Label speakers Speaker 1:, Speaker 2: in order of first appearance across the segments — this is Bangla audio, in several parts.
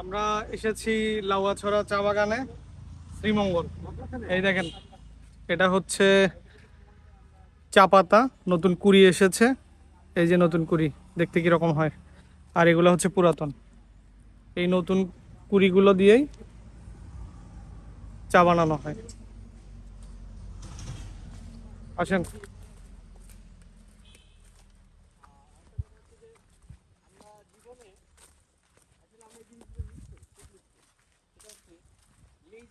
Speaker 1: আমরা এসেছি লাউয়াছড়া চা বাগানে, শ্রীমঙ্গল। এই দেখেন, এটা হচ্ছে চা পাতা, নতুন কুড়ি এসেছে। এই যে নতুন কুড়ি, দেখতে কীরকম হয়। আর এগুলো হচ্ছে পুরাতন। এই নতুন কুড়িগুলো দিয়েই চা বানানো হয়। আসেন।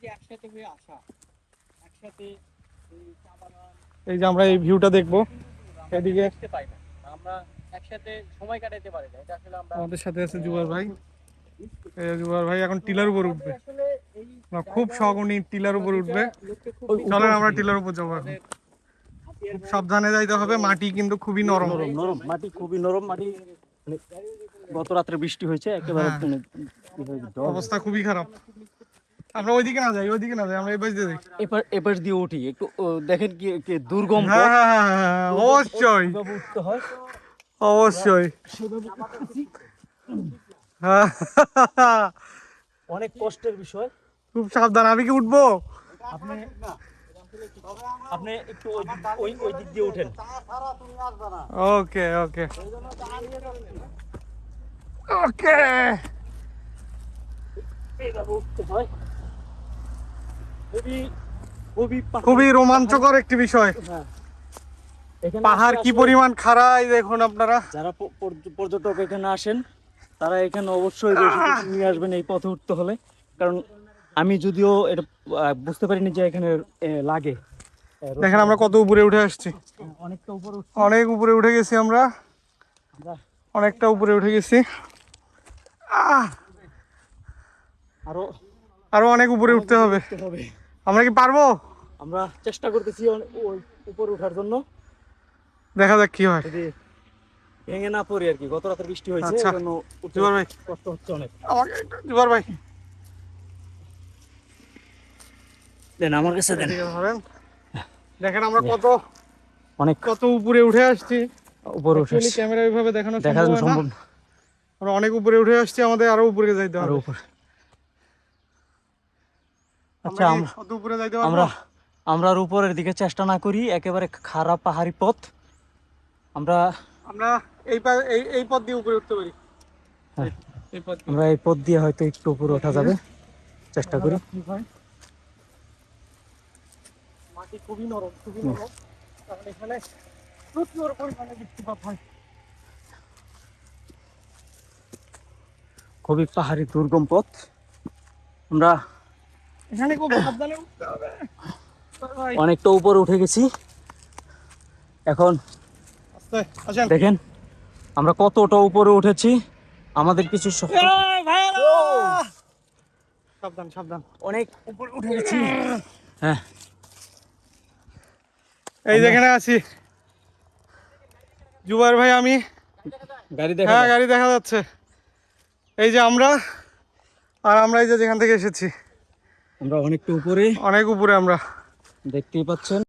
Speaker 2: যে একসাথে হয়ে আসা। একসাথে এই
Speaker 1: যে আমরা এই ভিউটা দেখব এদিকে।
Speaker 2: দেখতে পাই না। আমরা একসাথে সময় কাটাতে পারি না। এটা আসলে আমরা
Speaker 1: আমাদের সাথে আছে জুবার ভাই। জুবার ভাই এখন টিলার উপর উঠবে। না, খুব শখ উনি টিলার উপর উঠবে। চলেন আমরা টিলার উপর যাব এখন। খুব সাবধানে যাইতে হবে। মাটি কিন্তু খুবই নরম।
Speaker 3: নরম। নরম মাটি খুবই নরম। মাটি মানে গত রাত্রে বৃষ্টি হয়েছে একেবারে
Speaker 1: হ্যাঁ।
Speaker 3: মানে।
Speaker 1: অবস্থা খুবই খারাপ। আমরা ওইদিকে না যাই ওইদিকে না যাই আমরা এই পাশ দিয়ে যাই।
Speaker 3: এপার এপাশ দিয়ে উঠি একটু দেখেন কি কি দুর্গম
Speaker 1: হ্যাঁ হ্যাঁ, হ্যাঁ, হ্যাঁ, অবশ্যই।
Speaker 3: উঠতে হয়?
Speaker 1: অবশ্যই। হ্যাঁ,
Speaker 3: অনেক কষ্টের বিষয়।
Speaker 1: খুব সাবধান আমি কি উঠবো?
Speaker 3: আপনি আপনি একটু ওই দিক- ওই ওই দিক দিয়ে উঠেন।
Speaker 1: ওকে ওকে। ওকে।
Speaker 3: খুবই খুবই
Speaker 1: খুবই রোমাঞ্চকর একটি বিষয়।
Speaker 3: হ্যাঁ।
Speaker 1: পাহাড় কি পরিমাণ খাড়াই দেখুন আপনারা।
Speaker 3: যারা পর্যটক এখানে আসেন তারা এখানে অবশ্যই নিয়ে আসবেন এই পথে উঠতে হলে। কারণ আমি যদিও এটা বুঝতে পারিনি যে এখানে লাগে।
Speaker 1: দেখেন আমরা কত উপরে উঠে আসছি।
Speaker 3: অনেকটা উপরে
Speaker 1: অনেক উপরে উঠে গেছি আমরা। অনেকটা উপরে উঠে গেছি।
Speaker 3: আরও
Speaker 1: আরও অনেক উপরে উঠতে হবে। আমরা কি পারব?
Speaker 3: আমরা চেষ্টা করতেছি ওই উপরে ওঠার জন্য।
Speaker 1: দেখা যাক কি হয়।
Speaker 3: যদি ভেঙে না পড়ি আর কি গত রাতে বৃষ্টি হয়েছে
Speaker 1: আচ্ছা।
Speaker 3: এজন্য
Speaker 1: জুবার ভাই।
Speaker 3: কষ্ট হচ্ছে অনেক।
Speaker 1: আমাকে জুবার ভাই।
Speaker 3: দেন আমার কাছে দেন।
Speaker 1: দেখেন আমরা কত
Speaker 3: অনেক।
Speaker 1: কত উপরে উঠে আসছি।
Speaker 3: উপরে উঠে
Speaker 1: ক্যামেরা ওইভাবে দেখানো
Speaker 3: দেখা
Speaker 1: সম্ভব না। আমরা অনেক উপরে উঠে আসছি আমাদের আরও উপরে যাইতে
Speaker 3: আরও
Speaker 1: হবে।
Speaker 3: উপরে।
Speaker 1: আমরা
Speaker 3: আচ্ছা আমরা
Speaker 1: যাইতে পারব?
Speaker 3: আমরা আমরা উপরের দিকে চেষ্টা না করি একেবারে খারাপ পাহাড়ি পথ। আমরা
Speaker 1: আমরা এই এই এই পথ দিয়ে উপরে উঠতে পারি।
Speaker 3: হ্যাঁ।
Speaker 1: এই পথ দিয়ে।
Speaker 3: আমরা এই পথ দিয়ে হয়তো একটু উপরে ওঠা যাবে। চেষ্টা করি।
Speaker 1: মাটি খুবই নরম খুবই নরম। কারণ এখানে প্রচুর পরিমাণে বৃষ্টিপাত হয়।
Speaker 3: খুবই পাহাড়ি দুর্গম পথ। আমরা
Speaker 1: এখানে
Speaker 3: অনেকটা উপরে উঠে গেছি। এখন দেখেন আমরা কতটা উপরে উঠেছি। আমাদের কিছু
Speaker 1: সাবধান সাবধান।
Speaker 3: অনেক উপরে উঠে গেছি। হ্যাঁ।
Speaker 1: এই যেখানে আছি। ভাই আমি।
Speaker 3: গাড়ি দেখা
Speaker 1: হ্যাঁ গাড়ি দেখা যাচ্ছে। এই যে আমরা আর আমরা এই যে যেখান থেকে এসেছি।
Speaker 3: আমরা অনেকটা উপরে।
Speaker 1: অনেক উপরে আমরা।
Speaker 3: দেখতেই পাচ্ছেন।